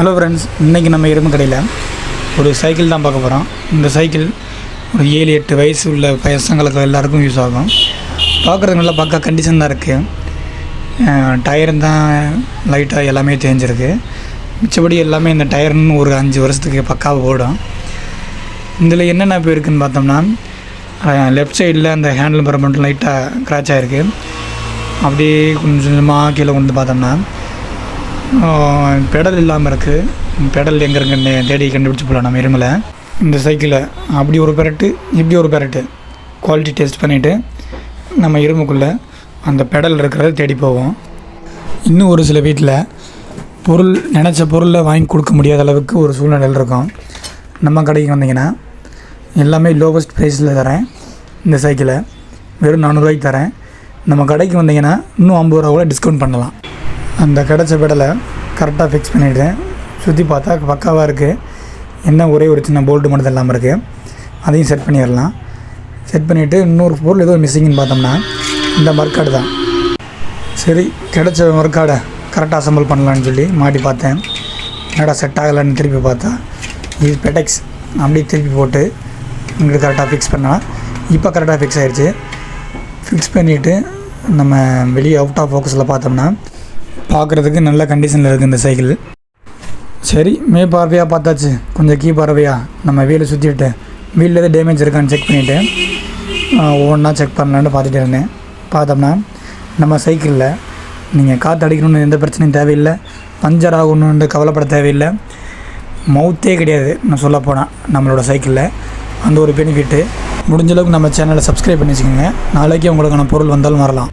Hello friends இன்றைக்கி நம்ம இரும்பு கடையில் ஒரு சைக்கிள் தான் பார்க்க போகிறோம் இந்த சைக்கிள் ஒரு ஏழு எட்டு வயசு உள்ள பசங்களுக்கு எல்லாருக்கும் யூஸ் ஆகும். பார்க்குறதுக்கு நல்லா பக்கா கண்டிஷன் தான் இருக்குது டயர் தான் லைட்டாக எல்லாமே தேஞ்சிருக்கு மிச்சபடி எல்லாமே இந்த டயர்னு ஒரு அஞ்சு வருஷத்துக்கு பக்காவாக ஓடும். இதில் என்னென்ன இப்போ இருக்குதுன்னு பார்த்தோம்னா லெஃப்ட் சைடில் அந்த ஹேண்டில் பரம் மட்டும் லைட்டாக க்ராச் ஆகிருக்கு அப்படியே கொஞ்சம் கொஞ்சமாக கீழே கொண்டு பார்த்தோம்னா பெடல் இல்லாமல் இருக்குது பெடல் எங்கே இருக்குன்னு தேடி கண்டுபிடிச்சி போகலாம் நம்ம இருமலை. இந்த சைக்கிளை அப்படி ஒரு பெரட்டு இப்படி ஒரு பெரட்டு. குவாலிட்டி டெஸ்ட் பண்ணிவிட்டு நம்ம இரும்புக்குள்ளே அந்த பெடல் இருக்கிறத தேடி போவோம். இன்னும் ஒரு சில வீட்டில் பொருள் நினச்ச பொருளை வாங்கி கொடுக்க முடியாத அளவுக்கு ஒரு சூழ்நிலையில் இருக்கும். நம்ம கடைக்கு வந்தீங்கன்னா எல்லாமே லோவஸ்ட் ப்ரைஸில் தரேன். இந்த சைக்கிளை வெறும் நானூறுரூவாய்க்கு தரேன். நம்ம கடைக்கு வந்தீங்கன்னா இன்னும் ஐம்பது ரூபா கூட டிஸ்கவுண்ட் பண்ணலாம். அந்த கிடச்ச பெடலை கரெக்டாக ஃபிக்ஸ் பண்ணிவிட்டேன் சுற்றி பார்த்தா பக்காவாக இருக்குது என்ன ஒரே ஒரு சின்ன போல்ட்டு மட்டும் இல்லாமல் இருக்குது அதையும் செட் பண்ணிடலாம். செட் பண்ணிவிட்டு இன்னொரு பொருள் ஏதோ மிஸ்ஸிங்னு பார்த்தோம்னா இந்த மர்க்காடு தான். சரி கிடச்ச மர்க்காடை கரெக்டாக அசம்பிள் பண்ணலான்னு சொல்லி மாட்டி பார்த்தேன். என்னடா செட் ஆகலைன்னு திருப்பி பார்த்தா இது பெடெக்ஸ் அப்படியே திருப்பி போட்டு இங்கே கரெக்டாக ஃபிக்ஸ் பண்ணால் இப்போ கரெக்டாக ஃபிக்ஸ் ஆகிடுச்சு ஃபிக்ஸ் பண்ணிவிட்டு நம்ம வெளியே அவுட் ஆஃப் ஃபோக்கஸில் பார்த்தோம்னா பார்க்குறதுக்கு நல்ல கண்டிஷனில் இருக்குது இந்த சைக்கிள் சரி மே பார்வையாக பார்த்தாச்சு. கொஞ்சம் கீ பார்வையாக நம்ம வீலை சுற்றிவிட்டு வீலில் எதாவது டேமேஜ் இருக்கான்னு செக் பண்ணிவிட்டு ஒவ்வொன்றா செக் பண்ணலான்னு பார்த்துட்டு இருந்தேன். பார்த்தோம்னா நம்ம சைக்கிளில் நீங்கள் காற்று அடிக்கணும்னு எந்த பிரச்சனையும் தேவையில்லை. பஞ்சர் ஆகணுன்னு கவலைப்பட தேவையில்லை. மவுத்தே கிடையாது. நான் சொல்ல போனால் நம்மளோட சைக்கிளில் அந்த ஒரு பெனிஃபிட்டு முடிஞ்சளவுக்கு நம்ம சேனலை சப்ஸ்கிரைப் பண்ணி வச்சுக்கோங்க நாளைக்கு உங்களுக்கான பொருள் வந்தாலும் வரலாம்.